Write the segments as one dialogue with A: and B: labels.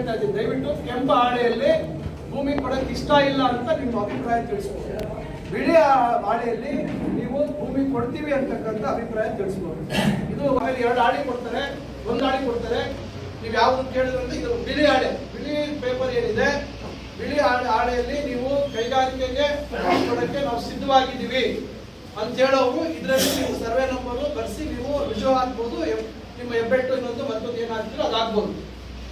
A: ಕೇಳ್ತಾ ಇದ್ದೀನಿ. ದಯವಿಟ್ಟು ಕೆಂಪು ಹಾಳೆಯಲ್ಲಿ ಭೂಮಿ ಕೊಡಕ್ಕೆ ಇಷ್ಟ ಇಲ್ಲ ಅಂತ ನಿಮ್ಮ ಅಭಿಪ್ರಾಯ ತಿಳಿಸ್ಬೋದು ಬಿಳಿ ಹಾಳೆಯಲ್ಲಿ ನೀವು ಭೂಮಿ ಕೊಡ್ತೀವಿ ಅಂತಕ್ಕಂಥ ಅಭಿಪ್ರಾಯ ತಿಳಿಸ್ಬೋದು ಇದು ಆಮೇಲೆ ಎರಡು ಹಾಳೆ ಕೊಡ್ತಾರೆ, ಒಂದು ಹಾಳೆ ಕೊಡ್ತಾರೆ. ನೀವು ಯಾವ್ದು ಅಂದ್ರೆ ಇದು ಬಿಳಿ ಹಾಳೆ. ಬಿಳಿ ಪೇಪರ್ ಏನಿದೆ? ಬಿಳಿ ಹಾಳೆ ಹಾಳೆಯಲ್ಲಿ ನೀವು ಕೈಗಾರಿಕೆಗೆ ಕೊಡಕ್ಕೆ ನಾವು ಸಿದ್ಧವಾಗಿದ್ದೀವಿ ಅಂತ ಹೇಳೋರು, ಇದರಲ್ಲಿ ನೀವು ಸರ್ವೆ ನಂಬರು ಬರೆಸಿ ನೀವು ರುಜು ಹಾಕ್ಬೋದು ನಿಮ್ಮ ಹೆಬ್ಬೆಟ್ಟು ಇನ್ನೊಂದು ಮತ್ತೊಂದು ಏನಾಗ್ತೀರೋ ಅದಾಗ್ಬೋದು.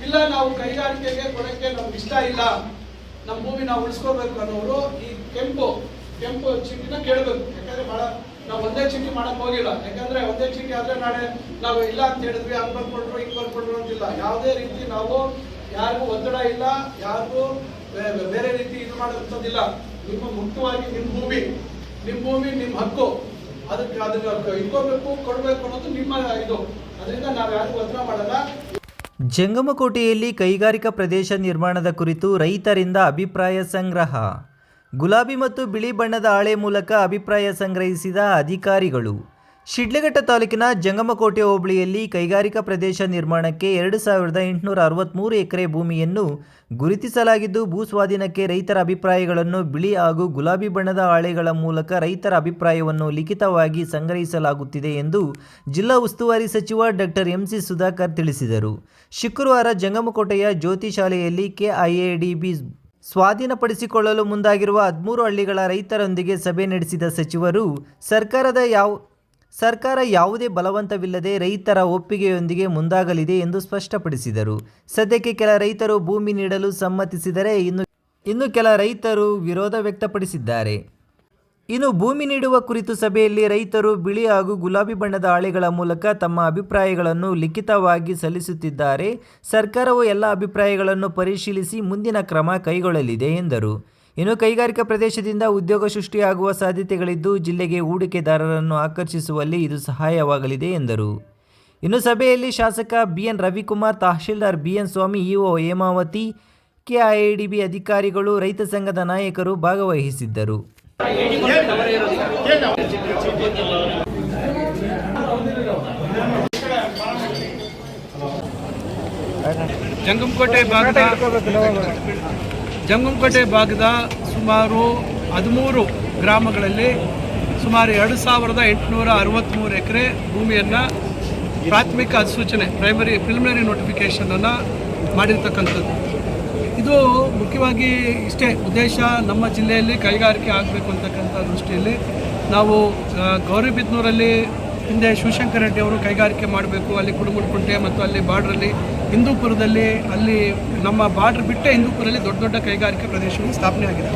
A: ಇಲ್ಲ, ನಾವು ಕೈಗಾರಿಕೆಗೆ ಕೊಡೋಕ್ಕೆ ನಮ್ಗೆ ಇಷ್ಟ ಇಲ್ಲ. ನಮ್ಮ ಭೂಮಿ ನಾವು ಉಳಿಸ್ಕೋಬೇಕು ಅನ್ನೋರು ಈ ಕೆಂಪು ಕೆಂಪು ಚೀಟಿನ ಕೇಳಬೇಕು. ಯಾಕಂದ್ರೆ ಬಹಳ ನಾವು ಒಂದೇ ಚೀಟಿ ಮಾಡಕ್ ಹೋಗಿಲ್ಲ. ಯಾಕಂದ್ರೆ ಒಂದೇ ಚೀಟಿ ಆದ್ರೆ ನಾಳೆ ನಾವು ಇಲ್ಲ ಅಂತ ಹೇಳಿದ್ವಿ, ಹಂಗ್ ಬರ್ಕೊಂಡ್ರು, ಹಿಂಗ್ ಬರ್ಕೊಂಡ್ರು ಅಂತಿಲ್ಲ. ಯಾವುದೇ ರೀತಿ ನಾವು ಯಾರಿಗೂ ಒತ್ತಡ ಇಲ್ಲ, ಯಾರಿಗೂ ಬೇರೆ ರೀತಿ ಇದು ಮಾಡಿಲ್ಲ ನಿಮ್ಮ ಮುಕ್ತವಾಗಿ ನಿಮ್ಮ ಭೂಮಿ ನಿಮ್ಮ ಭೂಮಿ ನಿಮ್ಮ ಹಕ್ಕು. ಅದಕ್ಕೆ ಅದನ್ನ ಇಟ್ಕೋಬೇಕು, ಕೊಡ್ಬೇಕು ಅನ್ನೋದು ನಿಮ್ಮ ಇದು. ಅದರಿಂದ ನಾವು ಯಾರಿಗೂ ಒತ್ತಡ ಮಾಡಲ್ಲ.
B: ಜಂಗಮಕೋಟೆಯಲ್ಲಿ ಕೈಗಾರಿಕಾ ಪ್ರದೇಶ ನಿರ್ಮಾಣದ ಕುರಿತು ರೈತರಿಂದ ಅಭಿಪ್ರಾಯ ಸಂಗ್ರಹ. ಗುಲಾಬಿ ಮತ್ತು ಬಿಳಿ ಬಣ್ಣದ ಹಾಳೆ ಮೂಲಕ ಅಭಿಪ್ರಾಯ ಸಂಗ್ರಹಿಸಿದ ಅಧಿಕಾರಿಗಳು. ಶಿಡ್ಲಘಟ್ಟ ತಾಲೂಕಿನ ಜಂಗಮಕೋಟೆ ಹೋಬಳಿಯಲ್ಲಿ ಕೈಗಾರಿಕಾ ಪ್ರದೇಶ ನಿರ್ಮಾಣಕ್ಕೆ ಎರಡು ಸಾವಿರದ ಎಂಟುನೂರ ಅರವತ್ತ್ಮೂರು ಎಕರೆ ಭೂಮಿಯನ್ನು ಗುರುತಿಸಲಾಗಿದ್ದು, ಭೂ ಸ್ವಾಧೀನಕ್ಕೆ ರೈತರ ಅಭಿಪ್ರಾಯಗಳನ್ನು ಬಿಳಿ ಹಾಗೂ ಗುಲಾಬಿ ಬಣ್ಣದ ಹಾಳೆಗಳ ಮೂಲಕ ರೈತರ ಅಭಿಪ್ರಾಯವನ್ನು ಲಿಖಿತವಾಗಿ ಸಂಗ್ರಹಿಸಲಾಗುತ್ತಿದೆ ಎಂದು ಜಿಲ್ಲಾ ಉಸ್ತುವಾರಿ ಸಚಿವ ಡಾಕ್ಟರ್ ಎಂಸಿ ಸುಧಾಕರ್ ತಿಳಿಸಿದರು. ಶುಕ್ರವಾರ ಜಂಗಮಕೋಟೆಯ ಜ್ಯೋತಿ ಶಾಲೆಯಲ್ಲಿ ಕೆಐಎಡಿಬಿ ಸ್ವಾಧೀನಪಡಿಸಿಕೊಳ್ಳಲು ಮುಂದಾಗಿರುವ ಹದಿಮೂರು ಹಳ್ಳಿಗಳ ರೈತರೊಂದಿಗೆ ಸಭೆ ನಡೆಸಿದ ಸಚಿವರು, ಸರ್ಕಾರದ ಯಾವ ಸರ್ಕಾರ ಯಾವುದೇ ಬಲವಂತವಿಲ್ಲದೆ ರೈತರ ಒಪ್ಪಿಗೆಯೊಂದಿಗೆ ಮುಂದಾಗಲಿದೆ ಎಂದು ಸ್ಪಷ್ಟಪಡಿಸಿದರು. ಸದ್ಯಕ್ಕೆ ಕೆಲ ರೈತರು ಭೂಮಿ ನೀಡಲು ಸಮ್ಮತಿಸಿದರೆ ಇನ್ನು ಇನ್ನು ಕೆಲ ರೈತರು ವಿರೋಧ ವ್ಯಕ್ತಪಡಿಸಿದ್ದಾರೆ. ಇನ್ನು ಭೂಮಿ ನೀಡುವ ಕುರಿತು ಸಭೆಯಲ್ಲಿ ರೈತರು ಬಿಳಿ ಹಾಗೂ ಗುಲಾಬಿ ಬಣ್ಣದ ಹಾಳೆಗಳ ಮೂಲಕ ತಮ್ಮ ಅಭಿಪ್ರಾಯಗಳನ್ನು ಲಿಖಿತವಾಗಿ ಸಲ್ಲಿಸುತ್ತಿದ್ದಾರೆ. ಸರ್ಕಾರವು ಎಲ್ಲ ಅಭಿಪ್ರಾಯಗಳನ್ನು ಪರಿಶೀಲಿಸಿ ಮುಂದಿನ ಕ್ರಮ ಕೈಗೊಳ್ಳಲಿದೆ ಎಂದರು. ಇನ್ನು ಕೈಗಾರಿಕಾ ಪ್ರದೇಶದಿಂದ ಉದ್ಯೋಗ ಸೃಷ್ಟಿಯಾಗುವ ಸಾಧ್ಯತೆಗಳಿದ್ದು ಜಿಲ್ಲೆಗೆ ಹೂಡಿಕೆದಾರರನ್ನು ಆಕರ್ಷಿಸುವಲ್ಲಿ ಇದು ಸಹಾಯವಾಗಲಿದೆ ಎಂದರು. ಇನ್ನು ಸಭೆಯಲ್ಲಿ ಶಾಸಕ B N Ravikumar, tahsildar BN Swami, EO Hemavathi, KIADB ಅಧಿಕಾರಿಗಳು, ರೈತ ಸಂಘದ ನಾಯಕರು ಭಾಗವಹಿಸಿದ್ದರು.
C: ಜಂಗಮಕೋಟೆ ಭಾಗದ ಜಂಗಮಕೋಟೆ ಭಾಗದ ಸುಮಾರು ಹದಿಮೂರು ಗ್ರಾಮಗಳಲ್ಲಿ ಸುಮಾರು ಎರಡು ಸಾವಿರದ ಎಂಟುನೂರ ಅರವತ್ತ್ಮೂರು ಎಕರೆ ಭೂಮಿಯನ್ನು ಪ್ರಾಥಮಿಕ ಅಧಿಸೂಚನೆ ಪ್ರೈಮರಿ ಪ್ರಿಲಿಮಿನರಿ ನೋಟಿಫಿಕೇಷನನ್ನು ಮಾಡಿರ್ತಕ್ಕಂಥದ್ದು. ಇದು ಮುಖ್ಯವಾಗಿ ಇಷ್ಟೇ ಉದ್ದೇಶ ನಮ್ಮ ಜಿಲ್ಲೆಯಲ್ಲಿ ಕೈಗಾರಿಕೆ ಆಗಬೇಕು ಅಂತಕ್ಕಂಥ ದೃಷ್ಟಿಯಲ್ಲಿ ನಾವು ಗೌರಿಬಿದ್ನೂರಲ್ಲಿ ಹಿಂದೆ ಶಿವಶಂಕರ ರೆಡ್ಡಿ ಅವರು ಕೈಗಾರಿಕೆ ಮಾಡಬೇಕು, ಅಲ್ಲಿ ಕುಡುಮುಡ್ಕುಂಟೆ ಮತ್ತು ಅಲ್ಲಿ ಬಾರ್ಡ್ರಲ್ಲಿ ಹಿಂದೂಪುರದಲ್ಲಿ ಅಲ್ಲಿ ನಮ್ಮ ಬಾರ್ಡ್ರ್ ಬಿಟ್ಟೆ ಹಿಂದೂಪುರಲ್ಲಿ ದೊಡ್ಡ ದೊಡ್ಡ ಕೈಗಾರಿಕೆ ಪ್ರದೇಶಗಳು ಸ್ಥಾಪನೆ ಆಗಿದೆ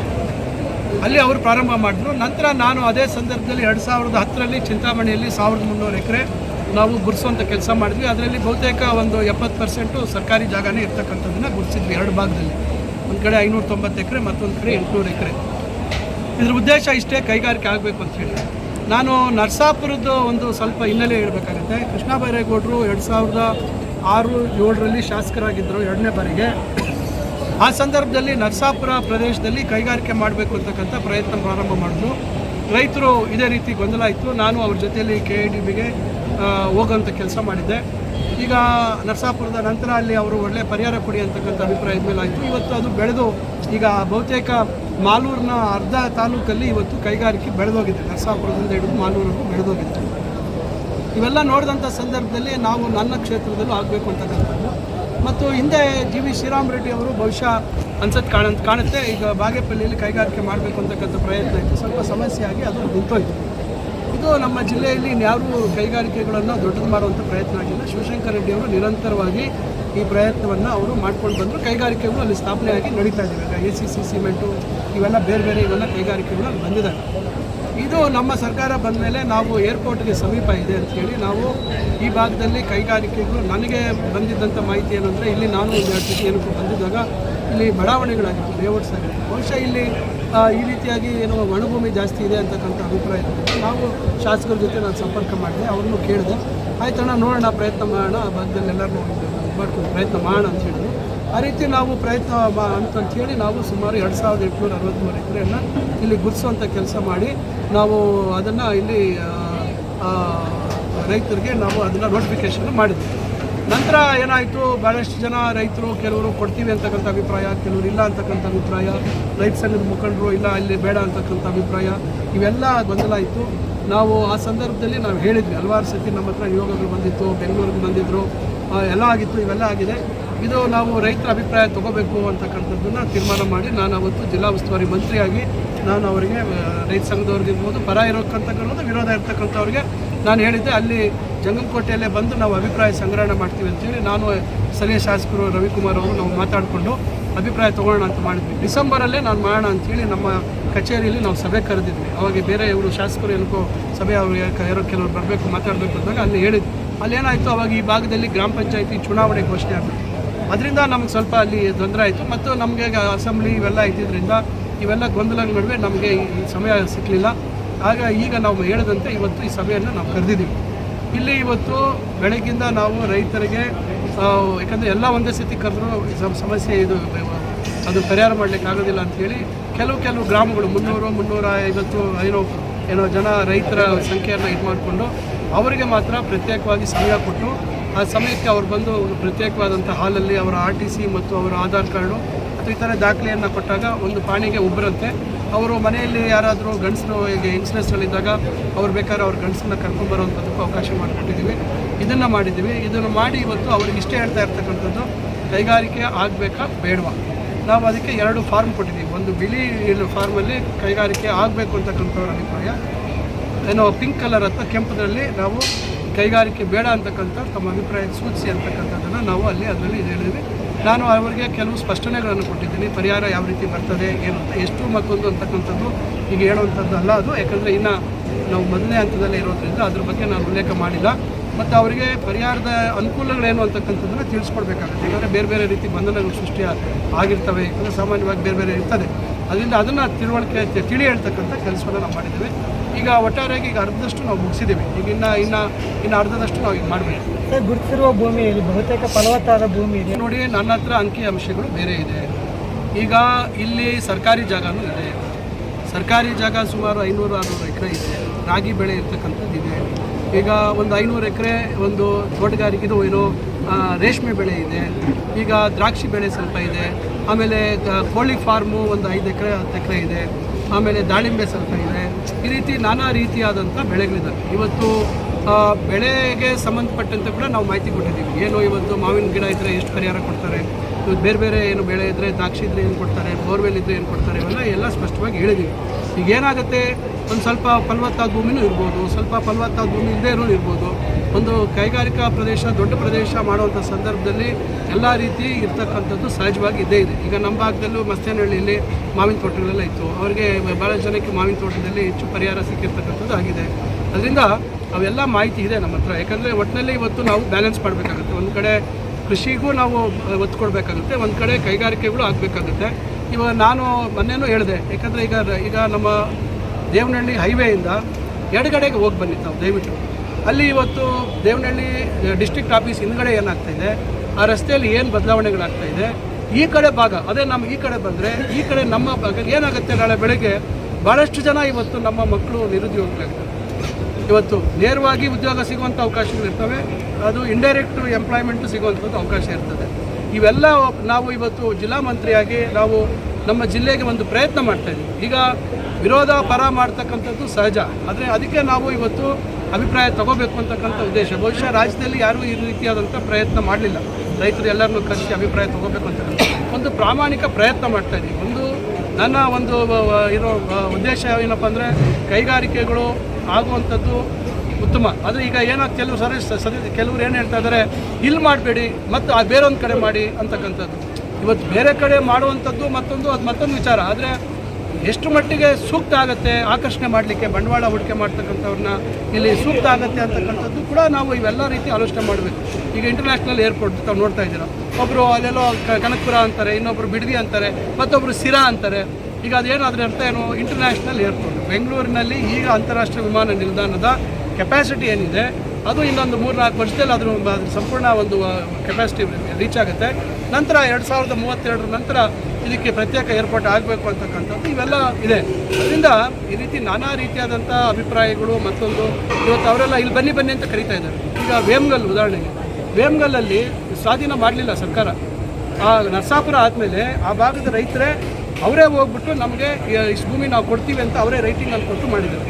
C: ಅಲ್ಲಿ ಅವರು ಪ್ರಾರಂಭ ಮಾಡಿದ್ರು. ನಂತರ ನಾನು ಅದೇ ಸಂದರ್ಭದಲ್ಲಿ ಎರಡು ಸಾವಿರದ ಹತ್ತರಲ್ಲಿ ಚಿಂತಾಮಣಿಯಲ್ಲಿ ಸಾವಿರದ ಮುನ್ನೂರು ಎಕರೆ ನಾವು ಗುರ್ಸುವಂಥ ಕೆಲಸ ಮಾಡಿದ್ವಿ. ಅದರಲ್ಲಿ ಬಹುತೇಕ ಒಂದು ಎಪ್ಪತ್ತು ಪರ್ಸೆಂಟು ಸರ್ಕಾರಿ ಜಾಗನೇ ಇರ್ತಕ್ಕಂಥದ್ದನ್ನು ಗುರ್ಸಿದ್ವಿ ಎರಡು ಭಾಗದಲ್ಲಿ. ಒಂದು ಕಡೆ ಐನೂರ ತೊಂಬತ್ತು ಎಕರೆ, ಮತ್ತೊಂದು ಕಡೆ ಎಂಟುನೂರು ಎಕರೆ. ಇದ್ರ ಉದ್ದೇಶ ಇಷ್ಟೇ ಕೈಗಾರಿಕೆ ಆಗಬೇಕು ಅಂತ ಹೇಳಿ. ನಾನು ನರಸಾಪುರದ್ದು ಒಂದು ಸ್ವಲ್ಪ ಹಿನ್ನೆಲೆ ಹೇಳಬೇಕಾಗತ್ತೆ. ಕೃಷ್ಣ ಬೈರೇಗೌಡರು ಎರಡು ಸಾವಿರದ ಆರು ಏಳರಲ್ಲಿ ಶಾಸಕರಾಗಿದ್ದರು ಎರಡನೇ ಬಾರಿಗೆ. ಆ ಸಂದರ್ಭದಲ್ಲಿ ನರಸಾಪುರ ಪ್ರದೇಶದಲ್ಲಿ ಕೈಗಾರಿಕೆ ಮಾಡಬೇಕು ಅಂತಕ್ಕಂಥ ಪ್ರಯತ್ನ ಪ್ರಾರಂಭ ಮಾಡಿದ್ರು. ರೈತರು ಇದೇ ರೀತಿ ಗೊಂದಲ ಇತ್ತು. ನಾನು ಅವ್ರ ಜೊತೆಯಲ್ಲಿ ಕೆ ಐ ಡಿ ಬಿಗೆ ಹೋಗೋಂಥ ಕೆಲಸ ಮಾಡಿದ್ದೆ. ಈಗ ನರಸಾಪುರದ ನಂತರ ಅಲ್ಲಿ ಅವರು ಒಳ್ಳೆ ಪರಿಹಾರ ಕೊಡಿ ಅಂತಕ್ಕಂಥ ಅಭಿಪ್ರಾಯದ ಮೇಲೆ ಆಯಿತು. ಇವತ್ತು ಅದು ಬೆಳೆದು, ಈಗ ಬಹುತೇಕ ಮಾಲೂರಿನ ಅರ್ಧ ತಾಲೂಕಲ್ಲಿ ಇವತ್ತು ಕೈಗಾರಿಕೆ ಬೆಳೆದೋಗಿದೆ. ನರಸಾಪುರದಿಂದ ಹಿಡಿದು ಮಾಲೂರಿಗೂ ಬೆಳೆದೋಗಿದೆ. ಇವೆಲ್ಲ ನೋಡಿದಂಥ ಸಂದರ್ಭದಲ್ಲಿ ನಾವು ನನ್ನ ಕ್ಷೇತ್ರದಲ್ಲೂ ಆಗಬೇಕು ಅಂತಕ್ಕಂಥದ್ದು. ಮತ್ತು ಹಿಂದೆ ಜಿ ವಿ ಶ್ರೀರಾಮ್ ರೆಡ್ಡಿ ಅವರು ಬಹುಶಃ ಅನ್ಸತ್ ಕಾಣ, ಕಾಣುತ್ತೆ. ಈಗ ಬಾಗೇಪಲ್ಲಿಯಲ್ಲಿ ಕೈಗಾರಿಕೆ ಮಾಡಬೇಕು ಅಂತಕ್ಕಂಥ ಪ್ರಯತ್ನ ಇತ್ತು. ಸ್ವಲ್ಪ ಸಮಸ್ಯೆ ಆಗಿ ಅದು ನಿಂತೋಯ್ತು ಇದು ನಮ್ಮ ಜಿಲ್ಲೆಯಲ್ಲಿ ಇನ್ಯಾರೂ ಕೈಗಾರಿಕೆಗಳನ್ನು ದೊಡ್ಡದು ಮಾಡುವಂಥ ಪ್ರಯತ್ನ ಆಗಿಲ್ಲ. ಶಿವಶಂಕರ ರೆಡ್ಡಿ ಅವರು ನಿರಂತರವಾಗಿ ಈ ಪ್ರಯತ್ನವನ್ನು ಅವರು ಮಾಡ್ಕೊಂಡು ಬಂದರು. ಕೈಗಾರಿಕೆಗಳು ಅಲ್ಲಿ ಸ್ಥಾಪನೆ ಆಗಿ ನಡೀತಾ ಈಗ ಎ ಸಿ ಸಿ, ಸಿಮೆಂಟು ಇವೆಲ್ಲ ಬೇರೆ ಬೇರೆ ಇವೆಲ್ಲ ಕೈಗಾರಿಕೆಗಳು ಅಲ್ಲಿ ಬಂದಿದ್ದಾವೆ. ಇದು ನಮ್ಮ ಸರ್ಕಾರ ಬಂದ ಮೇಲೆ ನಾವು ಏರ್ಪೋರ್ಟ್ಗೆ ಸಮೀಪ ಇದೆ ಅಂತ ಹೇಳಿ ನಾವು ಈ ಭಾಗದಲ್ಲಿ ಕೈಗಾರಿಕೆಗಳು ನನಗೆ ಬಂದಿದ್ದಂಥ ಮಾಹಿತಿ ಏನಂದರೆ ಇಲ್ಲಿ ನಾನು ಏನಕ್ಕೆ ಬಂದಿದ್ದಾಗ ಇಲ್ಲಿ ಬಡಾವಣೆಗಳಾಗಿತ್ತು ಲೇಔಟ್ಸ್ ಆಗಿತ್ತು ಬಹುಶಃ ಇಲ್ಲಿ ಈ ರೀತಿಯಾಗಿ ಏನು ಒಣಭೂಮಿ ಜಾಸ್ತಿ ಇದೆ ಅಂತಕ್ಕಂಥ ಅಭಿಪ್ರಾಯ ನಾವು ಶಾಸಕರ ಜೊತೆ ನಾನು ಸಂಪರ್ಕ ಮಾಡಿದೆ, ಅವ್ರನ್ನೂ ಕೇಳಿದೆ. ಆಯ್ತಣ್ಣ ನೋಡೋಣ, ಪ್ರಯತ್ನ ಮಾಡೋಣ, ಆ ಭಾಗದಲ್ಲಿ ಎಲ್ಲರೂ ಮಾಡ್ಕೊಂಡು ಪ್ರಯತ್ನ ಮಾಡೋಣ ಅಂತ ಹೇಳಿದ್ರು. ಆ ರೀತಿ ನಾವು ಪ್ರಯತ್ನ ಅಂತ ಹೇಳಿ ನಾವು ಸುಮಾರು ಎರಡು ಸಾವಿರದ ಎಂಟುನೂರ ಅರವತ್ತ್ಮೂರು ಎಕರೆಯನ್ನು ಇಲ್ಲಿ ಗುರ್ಸುವಂಥ ಕೆಲಸ ಮಾಡಿ ನಾವು ಅದನ್ನು ಇಲ್ಲಿ ರೈತರಿಗೆ ನಾವು ಅದನ್ನು ನೋಟಿಫಿಕೇಷನ್ ಮಾಡಿದ್ವಿ. ನಂತರ ಏನಾಯಿತು ಭಾಳಷ್ಟು ಜನ ರೈತರು, ಕೆಲವರು ಕೊಡ್ತೀವಿ ಅಂತಕ್ಕಂಥ ಅಭಿಪ್ರಾಯ, ಕೆಲವರು ಇಲ್ಲ ಅಂತಕ್ಕಂಥ ಅಭಿಪ್ರಾಯ, ರೈತ ಸಂಘದ ಮುಖಂಡರು ಇಲ್ಲ, ಇಲ್ಲಿ ಬೇಡ ಅಂತಕ್ಕಂಥ ಅಭಿಪ್ರಾಯ, ಇವೆಲ್ಲ ಗೊಂದಲ ಇತ್ತು ನಾವು ಆ ಸಂದರ್ಭದಲ್ಲಿ ನಾವು ಹೇಳಿದ್ವಿ, ಹಲವಾರು ಸತಿ ನಮ್ಮ ಹತ್ರ ಯೋಗಗಳು ಬಂದಿತ್ತು, ಬೆಂಗಳೂರಿಗೆ ಬಂದಿದ್ದರು ಎಲ್ಲ ಆಗಿತ್ತು, ಇವೆಲ್ಲ ಆಗಿದೆ. ಇದು ನಾವು ರೈತರ ಅಭಿಪ್ರಾಯ ತಗೋಬೇಕು ಅಂತಕ್ಕಂಥದ್ದನ್ನು ತೀರ್ಮಾನ ಮಾಡಿ, ನಾನು ಅವತ್ತು ಜಿಲ್ಲಾ ಉಸ್ತುವಾರಿ ಮಂತ್ರಿಯಾಗಿ ನಾನು ಅವರಿಗೆ ರೈತ ಸಂಘದವ್ರಿಗಿರ್ಬೋದು ಪರ ಇರೋಕ್ಕಂಥಕ್ಕಂಥದ್ದು ವಿರೋಧ ಇರ್ತಕ್ಕಂಥವ್ರಿಗೆ ನಾನು ಹೇಳಿದ್ದೆ, ಅಲ್ಲಿ ಜಂಗಮಕೋಟೆಯಲ್ಲೇ ಬಂದು ನಾವು ಅಭಿಪ್ರಾಯ ಸಂಗ್ರಹಣೆ ಮಾಡ್ತೀವಿ ಅಂತೇಳಿ ನಾನು ಸ್ಥಳೀಯ ಶಾಸಕರು ರವಿಕುಮಾರ್ ಅವರು ನಾವು ಮಾತಾಡಿಕೊಂಡು ಅಭಿಪ್ರಾಯ ತೊಗೊಳ್ಳೋಣ ಅಂತ ಮಾಡಿದ್ವಿ. ಡಿಸೆಂಬರಲ್ಲೇ ನಾನು ಮಾಡೋಣ ಅಂಥೇಳಿ ನಮ್ಮ ಕಚೇರಿಯಲ್ಲಿ ನಾವು ಸಭೆ ಕರೆದಿದ್ವಿ. ಅವಾಗ ಬೇರೆ ಇವರು ಶಾಸಕರು ಏನಕ್ಕೋ ಸಭೆ ಅವ್ರಿಗೆ ಯಾರೋ ಕೆಲವರು ಬರಬೇಕು, ಮಾತಾಡಬೇಕು ಅಂದಾಗ ಅಲ್ಲಿ ಹೇಳಿದ್ವಿ. ಅಲ್ಲಿ ಏನಾಯಿತು, ಅವಾಗ ಈ ಭಾಗದಲ್ಲಿ ಗ್ರಾಮ ಪಂಚಾಯತಿ ಚುನಾವಣೆ ಘೋಷಣೆ ಆಗಿತ್ತು ಅದರಿಂದ ನಮ್ಗೆ ಸ್ವಲ್ಪ ಅಲ್ಲಿ ತೊಂದರೆ ಆಯಿತು. ಮತ್ತು ನಮಗೆ ಅಸೆಂಬ್ಲಿ ಇವೆಲ್ಲ ಇದ್ದಿದ್ದರಿಂದ ಇವೆಲ್ಲ ಗೊಂದಲಗಳ ನಡುವೆ ನಮಗೆ ಈ ಸಮಯ ಸಿಕ್ಕಲಿಲ್ಲ ಆಗ ಈಗ ನಾವು ಹೇಳಿದಂತೆ ಇವತ್ತು ಈ ಸಭೆಯನ್ನು ನಾವು ಕರೆದಿದ್ದೀವಿ. ಇಲ್ಲಿ ಇವತ್ತು ಬೆಳಗ್ಗಿಂದ ನಾವು ರೈತರಿಗೆ ಯಾಕಂದರೆ ಎಲ್ಲ ಒಂದೇ ಸತಿ ಕರೆದ್ರು ಸಮ- ಸಮಸ್ಯೆ ಇದು, ಅದು ಪರಿಹಾರ ಮಾಡಲಿಕ್ಕೆ ಆಗೋದಿಲ್ಲ ಅಂಥೇಳಿ ಕೆಲವು ಕೆಲವು ಗ್ರಾಮಗಳು ಮುನ್ನೂರು, ಮುನ್ನೂರ ಐವತ್ತು ಏನೋ ಏನೋ ಜನ ರೈತರ ಸಂಖ್ಯೆಯನ್ನು ಇದು ಮಾಡಿಕೊಂಡು ಅವರಿಗೆ ಮಾತ್ರ ಪ್ರತ್ಯೇಕವಾಗಿ ಸಮಯ ಕೊಟ್ಟು ಆ ಸಮಯಕ್ಕೆ ಅವ್ರು ಬಂದು ಪ್ರತ್ಯೇಕವಾದಂಥ ಹಾಲಲ್ಲಿ ಅವರ ಆರ್ ಟಿ ಸಿ ಮತ್ತು ಅವರ ಆಧಾರ್ ಕಾರ್ಡು ಈ ಥರ ದಾಖಲೆಯನ್ನು ಕೊಟ್ಟಾಗ ಒಂದು ಪಾಣಿಗೆ ಒಬ್ಬರಂತೆ ಅವರು ಮನೆಯಲ್ಲಿ ಯಾರಾದರೂ ಗಂಡಸರು ಈಗ ಯಂಗ್ಸ್ಟರ್ಸ್ಗಳಿದ್ದಾಗ ಅವ್ರು ಬೇಕಾದ್ರೆ ಅವ್ರ ಗಂಡಸನ್ನ ಕರ್ಕೊಂಬರೋವಂಥದ್ದಕ್ಕೂ ಅವಕಾಶ ಮಾಡಿಕೊಟ್ಟಿದ್ದೀವಿ. ಇದನ್ನು ಮಾಡಿದ್ದೀವಿ. ಇದನ್ನು ಮಾಡಿ ಇವತ್ತು ಅವ್ರಿಗೆ ಇಷ್ಟೇ ಹೇಳ್ತಾ ಇರ್ತಕ್ಕಂಥದ್ದು, ಕೈಗಾರಿಕೆ ಆಗಬೇಕಾ ಬೇಡವಾ? ನಾವು ಅದಕ್ಕೆ ಎರಡು ಫಾರ್ಮ್ ಕೊಟ್ಟಿದ್ದೀವಿ. ಒಂದು ಬಿಳಿ ಫಾರ್ಮಲ್ಲಿ ಕೈಗಾರಿಕೆ ಆಗಬೇಕು ಅಂತಕ್ಕಂಥವ್ರ ಅಭಿಪ್ರಾಯ. ಏನೋ ಪಿಂಕ್ ಕಲರ್ ಅಥವಾ ಕೆಂಪದಲ್ಲಿ ನಾವು ಕೈಗಾರಿಕೆ ಬೇಡ ಅಂತಕ್ಕಂಥ ತಮ್ಮ ಅಭಿಪ್ರಾಯ ಸೂಚಿಸಿ ಅಂತಕ್ಕಂಥದ್ದನ್ನು ನಾವು ಅಲ್ಲಿ ಅದರಲ್ಲಿ ಹೇಳಿದ್ವಿ ನಾನು ಅವರಿಗೆ ಕೆಲವು ಸ್ಪಷ್ಟನೆಗಳನ್ನು ಕೊಟ್ಟಿದ್ದೀನಿ. ಪರಿಹಾರ ಯಾವ ರೀತಿ ಬರ್ತದೆ, ಏನು ಅಂತ ಎಷ್ಟು ಮತ್ತೊಂದು ಅಂತಕ್ಕಂಥದ್ದು ಈಗ ಹೇಳುವಂಥದ್ದು ಅಲ್ಲ ಅದು. ಯಾಕಂದರೆ ಇನ್ನು ನಾವು ಮೊದಲನೇ ಹಂತದಲ್ಲೇ ಇರೋದ್ರಿಂದ ಅದ್ರ ಬಗ್ಗೆ ನಾನು ಉಲ್ಲೇಖ ಮಾಡಿಲ್ಲ. ಮತ್ತು ಅವರಿಗೆ ಪರಿಹಾರದ ಅನುಕೂಲಗಳೇನು ಅಂತಕ್ಕಂಥದ್ದನ್ನು ತಿಳಿಸ್ಕೊಡ್ಬೇಕಾಗುತ್ತೆ. ಯಾಕಂದರೆ ಬೇರೆ ಬೇರೆ ರೀತಿ ಬಂಧನಗಳು ಸೃಷ್ಟಿ ಆಗಿರ್ತವೆ. ಯಾಕಂದರೆ ಸಾಮಾನ್ಯವಾಗಿ ಬೇರೆ ಬೇರೆ ಇರ್ತದೆ. ಅದರಿಂದ ಅದನ್ನು ತಿಳುವಳಿಕೆ, ತಿಳಿ ಹೇಳ್ತಕ್ಕಂಥ ಕೆಲಸವನ್ನು ನಾವು ಮಾಡಿದ್ದೀವಿ. ಈಗ ಒಟ್ಟಾರೆಯಾಗಿ ಈಗ ಅರ್ಧದಷ್ಟು ನಾವು ಮುಗಿಸಿದ್ದೀವಿ. ಈಗ ಇನ್ನು ಇನ್ನು ಇನ್ನು ಅರ್ಧದಷ್ಟು ನಾವು ಈಗ ಮಾಡಬೇಕು.
D: ಸರ್ ಭೂಮಿ ಭೂಮಿಯಲ್ಲಿ ಬಹುತೇಕ ಫಲವತ್ತಾದ ಭೂಮಿ ಇದೆ.
C: ನೋಡಿ ನನ್ನ ಹತ್ರ ಅಂಕಿ ಅಂಶಗಳು ಬೇರೆ ಇದೆ. ಈಗ ಇಲ್ಲಿ ಸರ್ಕಾರಿ ಜಾಗನೂ ಇದೆ. ಸರ್ಕಾರಿ ಜಾಗ ಸುಮಾರು ಐನೂರು ಆರುನೂರು ಎಕರೆ ಇದೆ. ರಾಗಿ ಬೆಳೆ ಇರ್ತಕ್ಕಂಥದ್ದು ಇದೆ. ಈಗ ಒಂದು ಐನೂರು ಎಕರೆ ಒಂದು ತೋಟಗಾರಿಕೆದು ಏನು ರೇಷ್ಮೆ ಬೆಳೆ ಇದೆ. ಈಗ ದ್ರಾಕ್ಷಿ ಬೆಳೆ ಸ್ವಲ್ಪ ಇದೆ. ಆಮೇಲೆ ಕೋಳಿ ಫಾರ್ಮು ಒಂದು ಐದು ಎಕರೆ ಹತ್ತು ಎಕರೆ ಇದೆ. ಆಮೇಲೆ ದಾಳಿಂಬೆ ಸ್ವಲ್ಪ ಇದೆ. ಈ ರೀತಿ ನಾನಾ ರೀತಿಯಾದಂಥ ಬೆಳೆಗಳಿದ್ದಾವೆ ಇವತ್ತು ಬೆಳೆಗೆ ಸಂಬಂಧಪಟ್ಟಂತೆ ಕೂಡ ನಾವು ಮಾಹಿತಿ ಕೊಟ್ಟಿದ್ದೀವಿ. ಏನು ಇವತ್ತು ಮಾವಿನ ಗಿಡ ಇದ್ದರೆ ಎಷ್ಟು ಪರಿಹಾರ ಕೊಡ್ತಾರೆ? ಇವತ್ತು ಬೇರೆ ಬೇರೆ ಏನು ಬೆಳೆ ಇದ್ದರೆ ದ್ರಾಕ್ಷಿ ಇದ್ದರೆ ಏನು ಕೊಡ್ತಾರೆ? ಬೋರ್ವೆಲ್ ಇದ್ದರೆ ಏನು ಕೊಡ್ತಾರೆ? ಇವೆಲ್ಲ ಎಲ್ಲ ಸ್ಪಷ್ಟವಾಗಿ ಹೇಳಿದ್ದೀವಿ. ಈಗ ಏನಾಗುತ್ತೆ? ಒಂದು ಸ್ವಲ್ಪ ಫಲವತ್ತಾದ ಭೂಮಿನೂ ಇರ್ಬೋದು, ಸ್ವಲ್ಪ ಫಲವತ್ತಾದ ಭೂಮಿ ಇಲ್ಲದೇ ಇರೋನು ಇರ್ಬೋದು. ಒಂದು ಕೈಗಾರಿಕಾ ಪ್ರದೇಶ, ದೊಡ್ಡ ಪ್ರದೇಶ ಮಾಡುವಂಥ ಸಂದರ್ಭದಲ್ಲಿ ಎಲ್ಲ ರೀತಿ ಇರ್ತಕ್ಕಂಥದ್ದು ಸಹಜವಾಗಿ ಇದ್ದೇ ಇದೆ. ಈಗ ನಮ್ಮ ಭಾಗದಲ್ಲೂ ಮಸ್ತೇನಹಳ್ಳಿಯಲ್ಲಿ ಮಾವಿನ ತೋಟಗಳೆಲ್ಲ ಇತ್ತು. ಅವರಿಗೆ ಭಾಳ ಜನಕ್ಕೆ ಮಾವಿನ ತೋಟದಲ್ಲಿ ಹೆಚ್ಚು ಪರಿಹಾರ ಸಿಕ್ಕಿರ್ತಕ್ಕಂಥದ್ದು ಆಗಿದೆ. ಅದರಿಂದ ಅವೆಲ್ಲ ಮಾಹಿತಿ ಇದೆ ನಮ್ಮ ಹತ್ರ. ಯಾಕಂದರೆ ಒಟ್ಟಿನಲ್ಲಿ ಇವತ್ತು ನಾವು ಬ್ಯಾಲೆನ್ಸ್ ಮಾಡಬೇಕಾಗುತ್ತೆ. ಒಂದು ಕಡೆ ಕೃಷಿಗೂ ನಾವು ಒತ್ತು ಕೊಡಬೇಕಾಗುತ್ತೆ, ಒಂದು ಕಡೆ ಕೈಗಾರಿಕೆಗಳು ಆಗಬೇಕಾಗುತ್ತೆ. ಇವಾಗ ನಾನು ಮೊನ್ನೆನೂ ಹೇಳಿದೆ, ಯಾಕಂದರೆ ಈಗ ಈಗ ನಮ್ಮ ದೇವನಹಳ್ಳಿ ಹೈವೇಯಿಂದ ಎಡಗಡೆಗೆ ಹೋಗಿ ಬನ್ನಿ ತಾವು ದಯವಿಟ್ಟು. ಅಲ್ಲಿ ಇವತ್ತು ದೇವನಹಳ್ಳಿ ಡಿಸ್ಟ್ರಿಕ್ಟ್ ಆಫೀಸ್ ಹಿಂದ್ಗಡೆ ಏನಾಗ್ತಾ ಇದೆ? ಆ ರಸ್ತೆಯಲ್ಲಿ ಏನು ಬದಲಾವಣೆಗಳಾಗ್ತಾ ಇದೆ? ಈ ಕಡೆ ಭಾಗ, ಅದೇ ನಮ್ಮ ಈ ಕಡೆ ಬಂದರೆ, ಈ ಕಡೆ ನಮ್ಮ ಭಾಗ ಏನಾಗುತ್ತೆ ನಾಳೆ ಬೆಳಗ್ಗೆ? ಭಾಳಷ್ಟು ಜನ ಇವತ್ತು ನಮ್ಮ ಮಕ್ಕಳು ನಿರುದ್ಯೋಗಿಗಳಾಗ್ತಾರೆ. ಇವತ್ತು ನೇರವಾಗಿ ಉದ್ಯೋಗ ಸಿಗುವಂಥ ಅವಕಾಶಗಳು ಇರ್ತವೆ. ಅದು ಇಂಡೈರೆಕ್ಟ್ ಎಂಪ್ಲಾಯ್ಮೆಂಟು ಸಿಗುವಂಥದ್ದು ಅವಕಾಶ ಇರ್ತದೆ. ಇವೆಲ್ಲ ನಾವು ಇವತ್ತು ಜಿಲ್ಲಾ ಮಂತ್ರಿಯಾಗಿ ನಾವು ನಮ್ಮ ಜಿಲ್ಲೆಗೆ ಒಂದು ಪ್ರಯತ್ನ ಮಾಡ್ತಾ ಇದ್ದೀವಿ ಈಗ ವಿರೋಧ ಪರ ಮಾಡ್ತಕ್ಕಂಥದ್ದು ಸಹಜ. ಆದರೆ ಅದಕ್ಕೆ ನಾವು ಇವತ್ತು ಅಭಿಪ್ರಾಯ ತಗೋಬೇಕು ಅಂತಕ್ಕಂಥ ಉದ್ದೇಶ. ಬಹುಶಃ ರಾಜ್ಯದಲ್ಲಿ ಯಾರೂ ಈ ರೀತಿಯಾದಂಥ ಪ್ರಯತ್ನ ಮಾಡಲಿಲ್ಲ. ರೈತರು ಎಲ್ಲರನ್ನೂ ಕರೆಸಿ ಅಭಿಪ್ರಾಯ ತಗೋಬೇಕು ಅಂತ. ಒಂದು ಪ್ರಾಮಾಣಿಕ ಪ್ರಯತ್ನ ಮಾಡ್ತಾ ಇದ್ದೀವಿ. ಒಂದು ನನ್ನ ಒಂದು ಇರೋ ಉದ್ದೇಶ ಏನಪ್ಪ ಅಂದರೆ ಕೈಗಾರಿಕೆಗಳು ಆಗುವಂಥದ್ದು ಉತ್ತಮ. ಆದರೆ ಈಗ ಏನೋ ಕೆಲವು ಸರಿ ಸರಿ, ಕೆಲವ್ರು ಏನು ಹೇಳ್ತಾ ಇದ್ದಾರೆ, ಇಲ್ಲಿ ಮಾಡಬೇಡಿ ಮತ್ತು ಆ ಬೇರೊಂದು ಕಡೆ ಮಾಡಿ ಅಂತಕ್ಕಂಥದ್ದು. ಇವತ್ತು ಬೇರೆ ಕಡೆ ಮಾಡುವಂಥದ್ದು ಮತ್ತೊಂದು, ಅದು ಮತ್ತೊಂದು ವಿಚಾರ. ಆದರೆ ಎಷ್ಟು ಮಟ್ಟಿಗೆ ಸೂಕ್ತ ಆಗುತ್ತೆ, ಆಕರ್ಷಣೆ ಮಾಡಲಿಕ್ಕೆ, ಬಂಡವಾಳ ಹೂಡಿಕೆ ಮಾಡ್ತಕ್ಕಂಥವ್ರನ್ನ ಇಲ್ಲಿ ಸೂಕ್ತ ಆಗುತ್ತೆ ಅಂತಕ್ಕಂಥದ್ದು ಕೂಡ ನಾವು ಇವೆಲ್ಲ ರೀತಿ ಆಲೋಚನೆ ಮಾಡಬೇಕು. ಈಗ ಇಂಟರ್ನ್ಯಾಷನಲ್ ಏರ್ಪೋರ್ಟ್ ತಾವು ನೋಡ್ತಾ ಇದ್ದೀರಾ. ಒಬ್ಬರು ಅಲ್ಲೆಲ್ಲೋ ಕನಕಪುರ ಅಂತಾರೆ ಇನ್ನೊಬ್ಬರು ಬಿಡದಿ ಅಂತಾರೆ ಮತ್ತೊಬ್ಬರು ಸಿರಾ ಅಂತಾರೆ. ಈಗ ಅದೇನಾದ್ರೆ ಅರ್ಥ ಏನು ಇಂಟರ್ನ್ಯಾಷನಲ್ ಏರ್ಪೋರ್ಟ್ ಬೆಂಗಳೂರಿನಲ್ಲಿ ಈಗ ಅಂತಾರಾಷ್ಟ್ರೀಯ ವಿಮಾನ ನಿಲ್ದಾಣದ ಕೆಪಾಸಿಟಿ ಏನಿದೆ, ಅದು ಇನ್ನೊಂದು ಮೂರು ನಾಲ್ಕು ವರ್ಷದಲ್ಲಿ ಅದ್ರ ಸಂಪೂರ್ಣ ಒಂದು ಕೆಪಾಸಿಟಿ ರೀಚ್ ಆಗುತ್ತೆ. ನಂತರ ಎರಡು ಸಾವಿರದ ಮೂವತ್ತೆರಡರ ನಂತರ ಇದಕ್ಕೆ ಪ್ರತ್ಯೇಕ ಏರ್ಪೋರ್ಟ್ ಆಗಬೇಕು ಅಂತಕ್ಕಂಥದ್ದು ಇವೆಲ್ಲ ಇದೆ. ಅದರಿಂದ ಈ ರೀತಿ ನಾನಾ ರೀತಿಯಾದಂಥ ಅಭಿಪ್ರಾಯಗಳು ಮತ್ತೊಂದು ಇವತ್ತು ಅವರೆಲ್ಲ ಇಲ್ಲಿ ಬನ್ನಿ ಬನ್ನಿ ಅಂತ ಕರೀತಾ ಇದ್ದಾರೆ. ಈಗ ವೇಮ್ಗಲ್ ಉದಾಹರಣೆಗೆ. ವೇಮ್ಗಲ್ಲಲ್ಲಿ ಸ್ವಾಧೀನ ಮಾಡಲಿಲ್ಲ ಸರ್ಕಾರ. ಆ ನರಸಾಪುರ ಆದಮೇಲೆ ಆ ಭಾಗದ ರೈತರೇ ಅವರೇ ಹೋಗ್ಬಿಟ್ಟು ನಮಗೆ ಇಷ್ಟು ಭೂಮಿ ನಾವು ಕೊಡ್ತೀವಿ ಅಂತ ಅವರೇ ರೈಟಿಂಗಲ್ಲಿ ಕೊಟ್ಟು ಮಾಡಿದ್ದಾರೆ.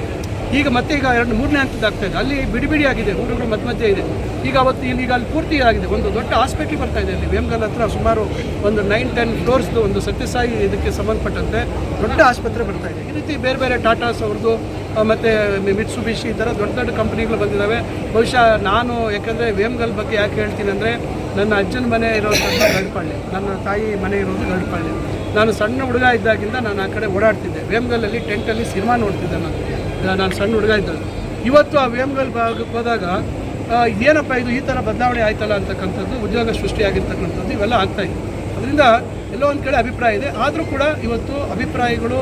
C: ಈಗ ಮತ್ತೆ ಈಗ ಎರಡು ಮೂರನೇ ಹಂತದ ಆಗ್ತಾ ಇದೆ. ಅಲ್ಲಿ ಬಿಡಿ ಬಿಡಿ ಆಗಿದೆ ಊರುಗಳು ಮಧ್ಯ ಮಧ್ಯೆ ಇದೆ. ಈಗ ಅವತ್ತು ಇಲ್ಲಿ ಈಗ ಅಲ್ಲಿ ಪೂರ್ತಿ ಆಗಿದೆ. ಒಂದು ದೊಡ್ಡ ಹಾಸ್ಪಿಟ್ಲ್ ಬರ್ತಾ ಇದೆ ಅಲ್ಲಿ. ವೇಮ್ಗಲ್ ಹತ್ರ ಸುಮಾರು ಒಂದು ನೈನ್ ಟೆನ್ ಫ್ಲೋರ್ಸ್ದು ಒಂದು ಸತ್ಯಸಾಯಿ ಇದಕ್ಕೆ ಸಂಬಂಧಪಟ್ಟಂತೆ ದೊಡ್ಡ ಆಸ್ಪತ್ರೆ ಬರ್ತಾ ಇದೆ. ಈ ರೀತಿ ಬೇರೆ ಬೇರೆ ಟಾಟಾಸ್ ಅವ್ರದ್ದು ಮತ್ತು ಮಿಟ್ಸುಬಿಶಿ ಈ ಥರ ದೊಡ್ಡ ದೊಡ್ಡ ಕಂಪ್ನಿಗಳು ಬಂದಿದ್ದಾವೆ ಬಹುಶಃ ನಾನು ಯಾಕಂದರೆ ವೇಮ್ಗಲ್ ಬಗ್ಗೆ ಯಾಕೆ ಹೇಳ್ತೀನಿ ಅಂದರೆ ನನ್ನ ಅಜ್ಜನ ಮನೆ ಇರೋದು ಗಡ್ಪಳ್ಳಿ ನನ್ನ ತಾಯಿ ಮನೆ ಇರೋದು ಗಡ್ಪಳ್ಳಿ ನಾನು ಸಣ್ಣ ಹುಡುಗ ಇದ್ದಾಗಿಂದ ನಾನು ಆ ಕಡೆ ಓಡಾಡ್ತಿದ್ದೆ. ವೇಮ್ಗಲ್ಲಲ್ಲಿ ಟೆಂಟಲ್ಲಿ ಸಿನಿಮಾ ನೋಡ್ತಿದ್ದೆ ನಾನು. ನಾನು ಸಣ್ಣ ಹುಡುಗ ಇದ್ದದ್ದು. ಇವತ್ತು ಆ ವೇಮ್ಗಲ್ ಭಾಗಕ್ಕೆ ಹೋದಾಗ ಏನಪ್ಪ ಇದು ಈ ಥರ ಬದಲಾವಣೆ ಆಯ್ತಲ್ಲ ಅಂತಕ್ಕಂಥದ್ದು ಉದ್ಯೋಗ ಸೃಷ್ಟಿಯಾಗಿರ್ತಕ್ಕಂಥದ್ದು ಇವೆಲ್ಲ ಆಗ್ತಾ ಇದೆ. ಅದರಿಂದ ಎಲ್ಲೋ ಒಂದು ಕಡೆ ಅಭಿಪ್ರಾಯ ಇದೆ. ಆದರೂ ಕೂಡ ಇವತ್ತು ಅಭಿಪ್ರಾಯಗಳು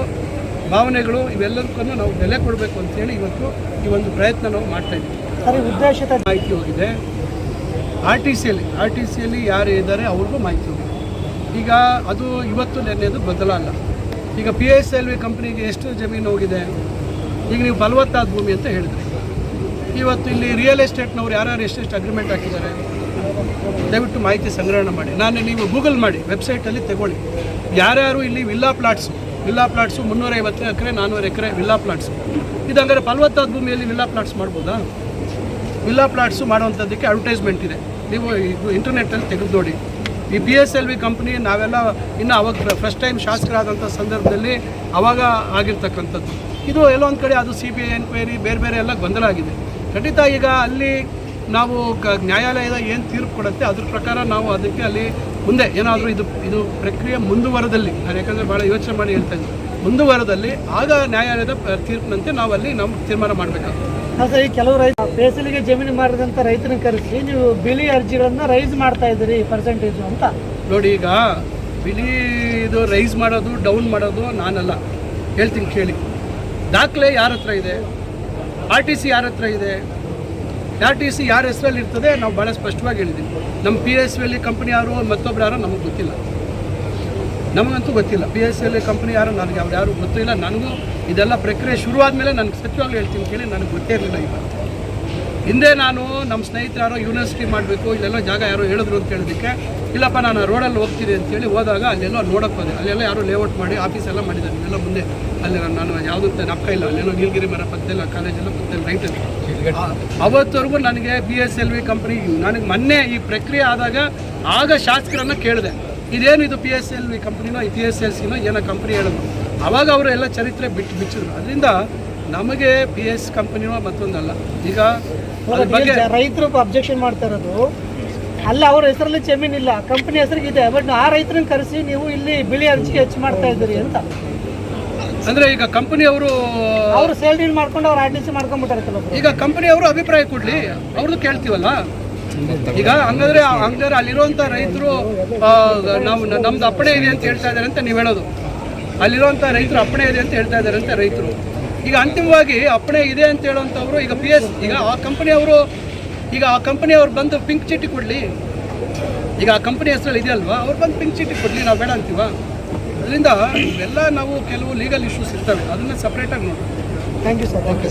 C: ಭಾವನೆಗಳು ಇವೆಲ್ಲದಕ್ಕೂ ನಾವು ಬೆಲೆ ಕೊಡಬೇಕು ಅಂತೇಳಿ ಇವತ್ತು ಈ ಒಂದು ಪ್ರಯತ್ನ ನಾವು ಮಾಡ್ತಾ ಇದ್ದೀವಿ.
D: ಉದ್ದೇಶದ
C: ಮಾಹಿತಿ ಹೋಗಿದೆ. ಆರ್ ಟಿ ಸಿಯಲ್ಲಿ ಆರ್ ಟಿ ಸಿಯಲ್ಲಿ ಯಾರು ಇದ್ದಾರೆ ಅವ್ರಿಗೂ ಮಾಹಿತಿ ಹೋಗಿದೆ. ಈಗ ಅದು ಇವತ್ತು ನೆನ್ನೆದು ಬದಲಲ್ಲ ಈಗ ಪಿ ಎಸ್ ಎಲ್ ವಿ ಕಂಪ್ನಿಗೆ ಎಷ್ಟು ಜಮೀನು ಹೋಗಿದೆ? ಈಗ ನೀವು ಫಲವತ್ತಾದ ಭೂಮಿ ಅಂತ ಹೇಳಿದ್ರಿ. ಇವತ್ತು ಇಲ್ಲಿ ರಿಯಲ್ ಎಸ್ಟೇಟ್ನವ್ರು ಯಾರ್ಯಾರು ಎಷ್ಟೆಷ್ಟು ಅಗ್ರಿಮೆಂಟ್ ಹಾಕಿದ್ದಾರೆ, ದಯವಿಟ್ಟು ಮಾಹಿತಿ ಸಂಗ್ರಹಣೆ ಮಾಡಿ. ನಾನು ನೀವು ಗೂಗಲ್ ಮಾಡಿ ವೆಬ್ಸೈಟಲ್ಲಿ ತಗೊಳ್ಳಿ. ಯಾರ್ಯಾರು ಇಲ್ಲಿ ವಿಲ್ಲಾ ಪ್ಲಾಟ್ಸು ವಿಲ್ಲಾ ಪ್ಲಾಟ್ಸು ಮುನ್ನೂರೈವತ್ತು ಎಕರೆ ನಾನ್ನೂರು ಎಕರೆ ವಿಲ್ಲಾ ಪ್ಲಾಟ್ಸು ಇದಂಗಾರೆ ಫಲವತ್ತಾದ ಭೂಮಿಯಲ್ಲಿ ವಿಲ್ಲಾ ಪ್ಲಾಟ್ಸ್ ಮಾಡ್ಬೋದಾ? ವಿಲ್ಲಾ ಪ್ಲಾಟ್ಸು ಮಾಡುವಂಥದ್ದಕ್ಕೆ ಅಡ್ವರ್ಟೈಸ್ಮೆಂಟ್ ಇದೆ. ನೀವು ಇದು ಇಂಟರ್ನೆಟ್ಟಲ್ಲಿ ತೆಗೆದು ನೋಡಿ. ಈ B S L V company ನಾವೆಲ್ಲ ಇನ್ನು ಅವಾಗ ಫಸ್ಟ್ ಟೈಮ್ ಶಾಸಕರಾದಂಥ ಸಂದರ್ಭದಲ್ಲಿ ಅವಾಗ ಆಗಿರ್ತಕ್ಕಂಥದ್ದು. ಇದು ಎಲ್ಲೋ ಒಂದು ಕಡೆ ಅದು ಸಿ ಬಿ ಐ ಎನ್ಕ್ವೈರಿ ಬೇರೆ ಬೇರೆ ಎಲ್ಲ ಗೊಂದಲ ಆಗಿದೆ ಖಂಡಿತ ಈಗ ಅಲ್ಲಿ ನಾವು ಕ ನ್ಯಾಯಾಲಯದ ಏನು ತೀರ್ಪು ಕೊಡುತ್ತೆ ಅದ್ರ ಪ್ರಕಾರ ನಾವು ಅದಕ್ಕೆ ಅಲ್ಲಿ ಮುಂದೆ ಏನಾದರೂ ಇದು ಇದು ಪ್ರಕ್ರಿಯೆ ಮುಂದುವರದಲ್ಲಿ ನಾನು ಯಾಕಂದರೆ ಭಾಳ ಯೋಚನೆ ಮಾಡಿ ಹೇಳ್ತಾ ಇದ್ದೀನಿ. ಮುಂದುವರೆದಲ್ಲಿ ಆಗ ನ್ಯಾಯಾಲಯದ ತೀರ್ಪಿನಂತೆ ನಾವು ಅಲ್ಲಿ ನಾವು ತೀರ್ಮಾನ ಮಾಡಬೇಕಾಗುತ್ತೆ.
D: ಸರ್ ಈ ಕೆಲವು ರೈತ ಬೇಸಲಿಗೆ ಜಮೀನು ಮಾಡಿದಂಥ ರೈತನ ಕರೆಸಿ ನೀವು ಬಿಳಿ ಅರ್ಜಿಗಳನ್ನು ರೈಸ್ ಮಾಡ್ತಾ ಇದ್ದೀರಿ ಪರ್ಸೆಂಟೇಜ್ ಅಂತ.
C: ನೋಡಿ ಈಗ ಬಿಳಿ ಇದು ರೈಸ್ ಮಾಡೋದು ಡೌನ್ ಮಾಡೋದು ನಾನಲ್ಲ. ಹೇಳ್ತೀನಿ ಕೇಳಿ. ದಾಖಲೆ ಯಾರ ಹತ್ರ ಇದೆ? ಆರ್ ಟಿ ಸಿ ಯಾರ ಹತ್ರ ಇದೆ? ಆರ್ ಟಿ ಸಿ ಯಾರ ಹೆಸರಲ್ಲಿ ಇರ್ತದೆ? ನಾವು ಭಾಳ ಸ್ಪಷ್ಟವಾಗಿ ಹೇಳಿದ್ದೀವಿ ನಮ್ಮ ಪಿ ಎಸ್ ಎಲ್ ಕಂಪ್ನಿ ಯಾರು, ಮತ್ತೊಬ್ರು ಯಾರೋ ನಮಗೆ ಗೊತ್ತಿಲ್ಲ. ನಮಗಂತೂ ಗೊತ್ತಿಲ್ಲ. ಪಿ ಎಸ್ ಎಲ್ ಕಂಪ್ನಿ ಯಾರು, ನನಗೆ ಅವ್ರು ಯಾರು ಗೊತ್ತಿಲ್ಲ ನನಗೂ ಇದೆಲ್ಲ ಪ್ರಕ್ರಿಯೆ ಶುರುವಾದ್ಮೇಲೆ ನನಗೆ ಸತ್ಯವಾಗ್ಲೂ ಹೇಳ್ತೀನಿ ಕೇಳಿ, ನನಗೆ ಗೊತ್ತೇ ಇರಲಿಲ್ಲ ಈಗ ಹಿಂದೆ ನಾನು ನಮ್ಮ ಸ್ನೇಹಿತರು ಯಾರೋ ಯೂನಿವರ್ಸಿಟಿ ಮಾಡಬೇಕು, ಇಲ್ಲೆಲ್ಲೋ ಜಾಗ ಯಾರೋ ಹೇಳಿದ್ರು ಅಂತ ಹೇಳಿದಕ್ಕೆ ಇಲ್ಲಪ್ಪ ನಾನು ರೋಡಲ್ಲಿ ಹೋಗ್ತೀನಿ ಅಂತೇಳಿ ಹೋದಾಗ ಅಲ್ಲೆಲ್ಲೋ ನೋಡಕ್ಕೆ ಹೋದೆ. ಅಲ್ಲೆಲ್ಲ ಯಾರು ಲೇಔಟ್ ಮಾಡಿ ಆಫೀಸ್ ಎಲ್ಲ ಮಾಡಿದ್ದಾರೆ. ಇಲ್ಲೆಲ್ಲ ಮುಂದೆ ಅಲ್ಲಿ ನಾನು- ನಾನು ನಕ್ಕ ಇಲ್ಲ. ಅಲ್ಲೆಲ್ಲೋ ನೀಲಗಿರಿ ಮರ ಪಕ್ಕದಲ್ಲ ಕಾಲೇಜೆಲ್ಲ ರೈಟ್ ಅವತ್ತವರೆಗೂ ನನಗೆ B S L V company ನನಗೆ ಮೊನ್ನೆ ಈ ಪ್ರಕ್ರಿಯೆ ಆದಾಗ ಆಗ ಶಾಸಕರನ್ನು ಕೇಳಿದೆ. ಇದೇನು ಇದು ಪಿ ಎಸ್ ಎಲ್ ವಿ ಕಂಪ್ನಿನೋ ಪಿ ಎಸ್ ಎಲ್ ಸಿನೋ ಏನೋ ಕಂಪ್ನಿ ಹೇಳಿದ್ರು ಅವಾಗ ಅವರು ಎಲ್ಲ ಚರಿತ್ರೆ ಬಿಟ್ಟು ಬಿಚ್ಚಿದ್ರು. ಅದರಿಂದ ನಮಗೆ ಪಿ ಎಸ್ ಕಂಪ್ನಿನೋ ಮತ್ತೊಂದಲ್ಲ. ಈಗ
D: ರೈತರು ಅಬ್ಜೆಕ್ಷನ್ ಮಾಡ್ತಾ ಇರೋದು. ಅಲ್ಲ ಅವ್ರ ಹೆಸರಲ್ಲಿ ಜಮೀನ್ ಇಲ್ಲ. ಕಂಪನಿ ಹೆಸರಿಗೆ ಇದೆ. ಬಟ್ ಆ ರೈತರನ್ನ ಕರೆಸಿ ನೀವು ಇಲ್ಲಿ ಬಿಳಿ ಅರ್ಜಿ ಹೆಚ್ಚು ಮಾಡ್ತಾ ಇದ್ದೀರಿ ಅಂತ.
C: ಅಂದ್ರೆ ಈಗ ಕಂಪನಿಯವರು
D: ಅವರು ಸೇಲ್ ಡೀಲ್ ಮಾಡ್ಕೊಂಡು ಅವ್ರು ಆರ್ ಟಿ ಸಿ ಮಾಡ್ಕೊಂಡ್ಬಿಟ್ಟಾರೆ ಈಗ
C: ಈಗ ಕಂಪನಿಯವರು ಅಭಿಪ್ರಾಯ ಕೊಡ್ಲಿ. ಅವ್ರದ್ದು ಕೇಳ್ತೀವಲ್ಲ? ಈಗ ಹಂಗಂದ್ರೆ ಹಂಗಾದ್ರೆ ಅಲ್ಲಿರುವಂತ ರೈತರು ನಾವು ನಮ್ದು ಅಪ್ಪಣೆ ಇದೆ ಅಂತ ಹೇಳ್ತಾ ಇದ್ದಾರೆ ಅಂತ ನೀವು ಹೇಳೋದು. ಅಲ್ಲಿರುವಂತ ರೈತರು ಅಪ್ಪಣೆ ಇದೆ ಅಂತ ಹೇಳ್ತಾ ಇದ್ದಾರೆ ಅಂತ ರೈತರು. ಈಗ ಅಂತಿಮವಾಗಿ ಅಪ್ಪಣೆ ಇದೆ ಅಂತ ಹೇಳುವಂಥವ್ರು ಈಗ ಪಿ ಎಸ್ ಈಗ ಆ ಕಂಪನಿಯವರು ಈಗ ಆ ಕಂಪನಿಯವ್ರು ಬಂದು ಪಿಂಕ್ ಚೀಟಿ ಕೊಡಲಿ. ಈಗ ಆ ಕಂಪನಿ ಹೆಸರಲ್ಲಿ ಇದೆಯಲ್ವಾ? ಅವ್ರು ಬಂದು ಪಿಂಕ್ ಚೀಟಿ ಕೊಡಲಿ ನಾವು ಬೇಡ ಅಂತೀವ? ಅದರಿಂದ ಇವೆಲ್ಲ ನಾವು ಕೆಲವು ಲೀಗಲ್ ಇಶ್ಯೂಸ್ ಇರ್ತವೆ. ಅದನ್ನು ಸಪ್ರೇಟಾಗಿ ನೋಡೋಣ.
D: Thank you sir okay